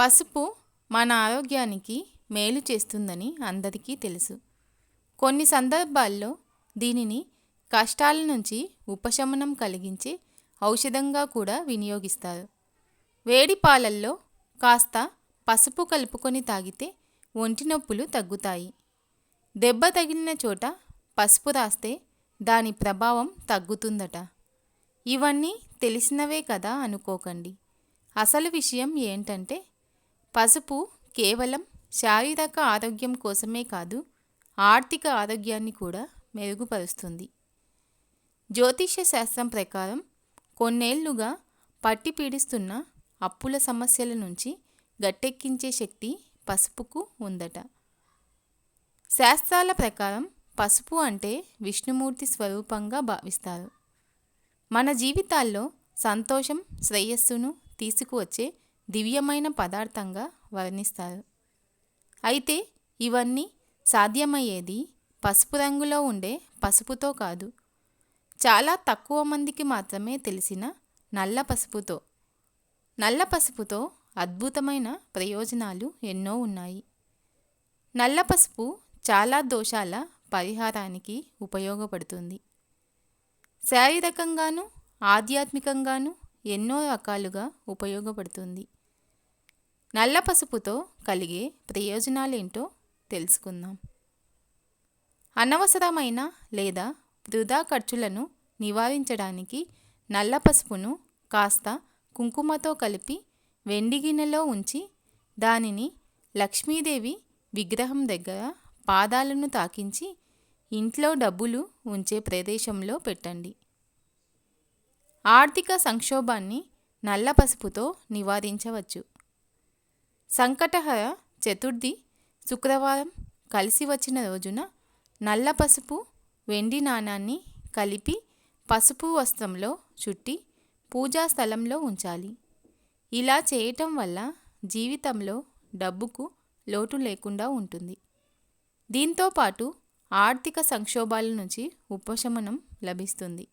పసుపు మన ఆరోగ్యానికి మేలు చేస్తుందని అందరికీ తెలుసు. కొన్ని సందర్భాల్లో దీనిని కష్టాల నుంచి ఉపశమనం కలిగించే ఔషధంగా కూడా వినియోగిస్తారు. వేడి పాలల్లో కాస్త పసుపు కలుపుకొని తాగితే ఒంటి నొప్పులు తగ్గుతాయి. దెబ్బ తగిలిన చోట పసుపు రాస్తే దాని ప్రభావం తగ్గుతుందట. ఇవన్నీ తెలిసినవే కదా అనుకోకండి. అసలు విషయం ఏంటంటే పసుపు కేవలం శారీరక ఆరోగ్యం కోసమే కాదు ఆర్థిక ఆరోగ్యాన్ని కూడా మెరుగుపరుస్తుంది. జ్యోతిష్య శాస్త్రం ప్రకారం కొన్నేళ్ళుగా పట్టి పీడిస్తున్న అప్పుల సమస్యల నుంచి గట్టెక్కించే శక్తి పసుపుకు ఉందట. శాస్త్రాల ప్రకారం పసుపు అంటే విష్ణుమూర్తి స్వరూపంగా భావిస్తారు. మన జీవితాల్లో సంతోషం శ్రేయస్సును తీసుకువచ్చే దివ్యమైన పదార్థంగా వర్ణిస్తారు. అయితే ఇవన్నీ సాధ్యమయ్యేది పసుపు రంగులో ఉండే పసుపుతో కాదు. చాలా తక్కువ మందికి మాత్రమే తెలిసిన నల్ల పసుపుతో. నల్ల పసుపుతో అద్భుతమైన ప్రయోజనాలు ఎన్నో ఉన్నాయి. నల్ల పసుపు చాలా దోషాల పరిహారానికి ఉపయోగపడుతుంది. శారీరకంగాను ఆధ్యాత్మికంగాను ఎన్నో రకాలుగా ఉపయోగపడుతుంది. నల్ల పసుపుతో కలిగే ప్రయోజనాలేంటో తెలుసుకుందాం. అనవసరమైన లేదా వృధా ఖర్చులను నివారించడానికి నల్ల పసుపును కాస్త కుంకుమతో కలిపి వెండి గిన్నెలో ఉంచి దానిని లక్ష్మీదేవి విగ్రహం దగ్గర పాదాలను తాకించి ఇంట్లో డబ్బులు ఉంచే ప్రదేశంలో పెట్టండి. ఆర్థిక సంక్షోభాన్ని నల్ల పసుపుతో నివారించవచ్చు. సంకటహర చతుర్థి శుక్రవారం కలిసి వచ్చిన రోజున నల్ల పసుపు వెండి నాణాన్ని కలిపి పసుపు వస్త్రంలో చుట్టి పూజా స్థలంలో ఉంచాలి. ఇలా చేయటం వల్ల జీవితంలో డబ్బుకు లోటు లేకుండా ఉంటుంది. దీంతో పాటు ఆర్థిక సంక్షోభాల నుంచి ఉపశమనం లభిస్తుంది.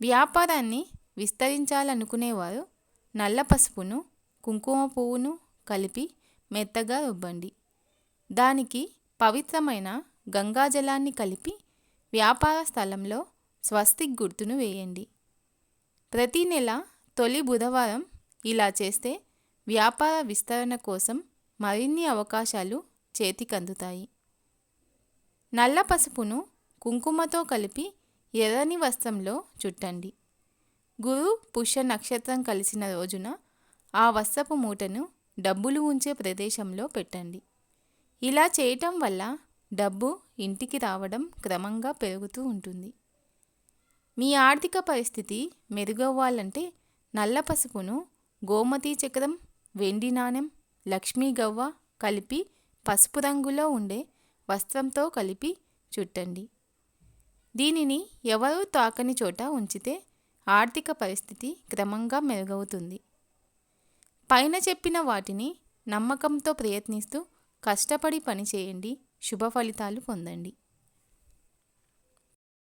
వ్యాపారాన్ని విస్తరించాలనుకునేవారు నల్ల పసుపును కుంకుమ పువ్వును కలిపి మెత్తగా రుబ్బండి. దానికి పవిత్రమైన గంగాజలాన్ని కలిపి వ్యాపార స్థలంలో స్వస్తిక్ గుర్తును వేయండి. ప్రతి నెల తొలి బుధవారం ఇలా చేస్తే వ్యాపార విస్తరణ కోసం మరిన్ని అవకాశాలు చేతికందుతాయి. నల్ల పసుపును కుంకుమతో కలిపి ఎర్రని వస్త్రంలో చుట్టండి. గురు పుష్య నక్షత్రం కలిసిన రోజున ఆ వస్త్రపు మూటను డబ్బులు ఉంచే ప్రదేశంలో పెట్టండి. ఇలా చేయటం వల్ల డబ్బు ఇంటికి రావడం క్రమంగా పెరుగుతూ ఉంటుంది. మీ ఆర్థిక పరిస్థితి మెరుగవ్వాలంటే నల్ల పసుపును గోమతి చక్రం వెండి నాణెం లక్ష్మీ గవ్వ కలిపి పసుపు రంగులో ఉండే వస్త్రంతో కలిపి చుట్టండి. దీనిని ఎవరూ తాకని చోట ఉంచితే ఆర్థిక పరిస్థితి క్రమంగా మెరుగవుతుంది. పైన చెప్పిన వాటిని నమ్మకంతో ప్రయత్నిస్తూ కష్టపడి పనిచేయండి. శుభ ఫలితాలు పొందండి.